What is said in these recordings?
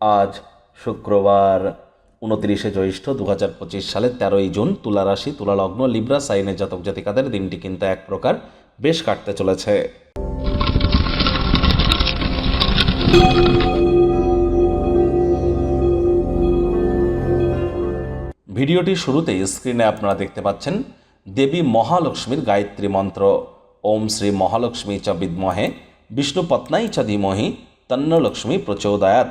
আজ শুক্রবার উনত্রিশে জ্যৈষ্ঠ দু হাজার পঁচিশ সালের তেরোই জুন তুলা রাশি, তুলা লগ্ন, লিব্রা, সাইনের জাতক জাতিকাদের দিনটি কিন্তু এক প্রকার বেশ কাটতে চলেছে। ভিডিওটি শুরুতেই স্ক্রিনে আপনারা দেখতে পাচ্ছেন দেবী মহালক্ষ্মীর গায়ত্রী মন্ত্র। ওম শ্রী মহালক্ষ্মী চ বিদ্মহে বিষ্ণুপত্নাই চ ধীমহি তন্নলক্ষ্মী প্রচোদয়াত।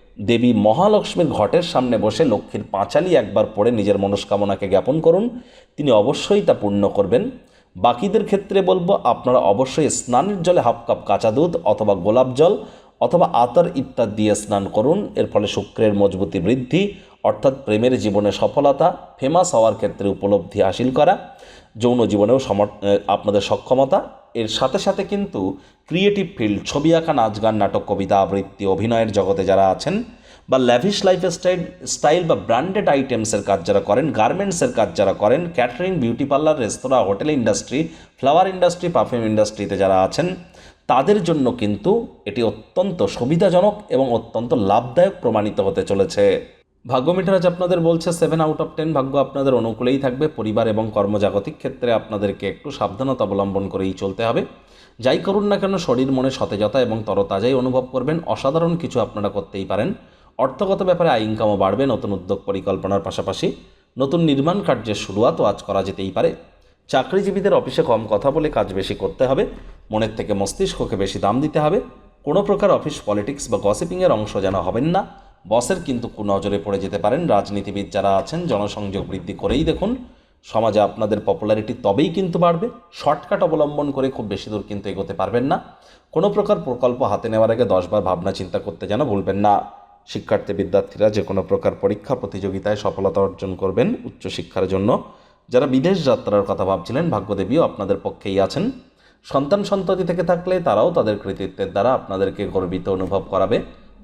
দেবী মহালক্ষ্মীর ঘটের সামনে বসে লক্ষ্মীর পাঁচালি একবার পড়ে নিজের মনস্কামনাকে জ্ঞাপন করুন। তিনি অবশ্যই তা পূর্ণ করবেন। বাকিদের ক্ষেত্রে বলব, আপনারা অবশ্যই স্নানের জলে হাফ কাপ কাঁচা দুধ অথবা গোলাপ জল অথবা আতর ইত্যাদি দিয়ে স্নান করুন। এর ফলে শুক্রের মজবুতি বৃদ্ধি অর্থাৎ প্রেমের জীবনে সফলতা ফেমাস হওয়ার ক্ষেত্রে উপলব্ধি হাসিল করা, যৌন জীবনেও আপনাদের সক্ষমতা। এর সাথে সাথে কিন্তু ক্রিয়েটিভ ফিল্ড ছবি আঁকা, নাচ গান, নাটক, কবিতা, আবৃত্তি, অভিনয়ের জগতে যারা আছেন বা ল্যাভিশ লাইফ স্টাইল স্টাইল বা ব্র্যান্ডেড আইটেমসের কাজ যারা করেন গার্মেন্টসের কাজ যারা করেন ক্যাটারিং বিউটি পার্লার রেস্তোরাঁ hotel industry flower industry perfume ইন্ডাস্ট্রিতে যারা আছেন, তাদের জন্য কিন্তু এটি অত্যন্ত সুবিধাজনক এবং অত্যন্ত লাভদায়ক প্রমাণিত হতে চলেছে। ভাগ্য আজ আপনাদের বলছে সেভেন আউট অফ টেন ভাগ্য আপনাদের অনুকূলেই থাকবে। পরিবার এবং কর্মজাগতিক ক্ষেত্রে আপনাদেরকে একটু সাবধানতা অবলম্বন করেই চলতে হবে। যাই করুন না কেন, শরীর, মনে সতেজতা এবং তরতাজাই অনুভব করবেন। অসাধারণ কিছু আপনারা করতেই পারেন। অর্থগত ব্যাপারে আয় ইনকামও বাড়বে নতুন উদ্যোগ পরিকল্পনার পাশাপাশি। নতুন নির্মাণ কার্যের শুরুয়াতও আজ করা যেতেই পারে। চাকরিজীবীদের অফিসে কম কথা বলে কাজ বেশি করতে হবে। মনের থেকে মস্তিষ্ককে বেশি দাম দিতে হবে। কোনো প্রকার অফিস পলিটিক্স বা গসিপিংয়ের অংশ যেন হবেন না। বসের কিন্তু নজরে পড়ে যেতে পারেন রাজনীতিবিদ যারা আছেন, জনসংযোগ বৃদ্ধি করেই দেখুন। সমাজে আপনাদের পপুলারিটি তবেই কিন্তু বাড়বে। শর্টকাট অবলম্বন করে খুব বেশি দূর কিন্তু এগোতে পারবেন না। কোনো প্রকার প্রকল্প হাতে নেওয়ার আগে দশবার ভাবনা চিন্তা করতে যেন ভুলবেন না। শিক্ষার্থী বিদ্যার্থীরা যে কোনো প্রকার পরীক্ষা প্রতিযোগিতায় সফলতা অর্জন করবেন উচ্চশিক্ষার জন্য। যারা বিদেশ যাত্রার কথা ভাবছিলেন, ভাগ্যদেবীও আপনাদের পক্ষেই আছেন। সন্তান সন্ততি থেকে থাকলে তারাও তাদের কৃতিত্বের দ্বারা আপনাদেরকে গর্বিত অনুভব করাবে।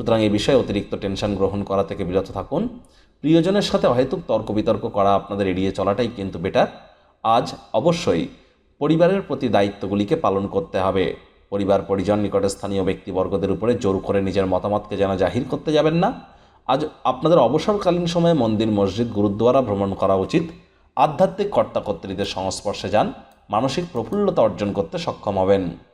সুতরাং এই বিষয়ে অতিরিক্ত টেনশন গ্রহণ করা থেকে বিরত থাকুন। প্রিয়জনের সাথে অহেতুক তর্ক বিতর্ক করা আপনাদের এড়িয়ে চলাটাই কিন্তু বেটার আজ অবশ্যই পরিবারের প্রতি দায়িত্বগুলিকে পালন করতে হবে। পরিবার, পরিজন, নিকটে স্থানীয় ব্যক্তিবর্গদের উপরে জোর করে নিজের মতামতকে যেন জাহির করতে যাবেন না। আজ আপনাদের অবসরকালীন সময়ে মন্দির, মসজিদ, গুরুদ্বারা ভ্রমণ করা উচিত। আধ্যাত্মিক কর্তাকর্ত্রীদের সংস্পর্শে যান। মানসিক প্রফুল্লতা অর্জন করতে সক্ষম হবেন।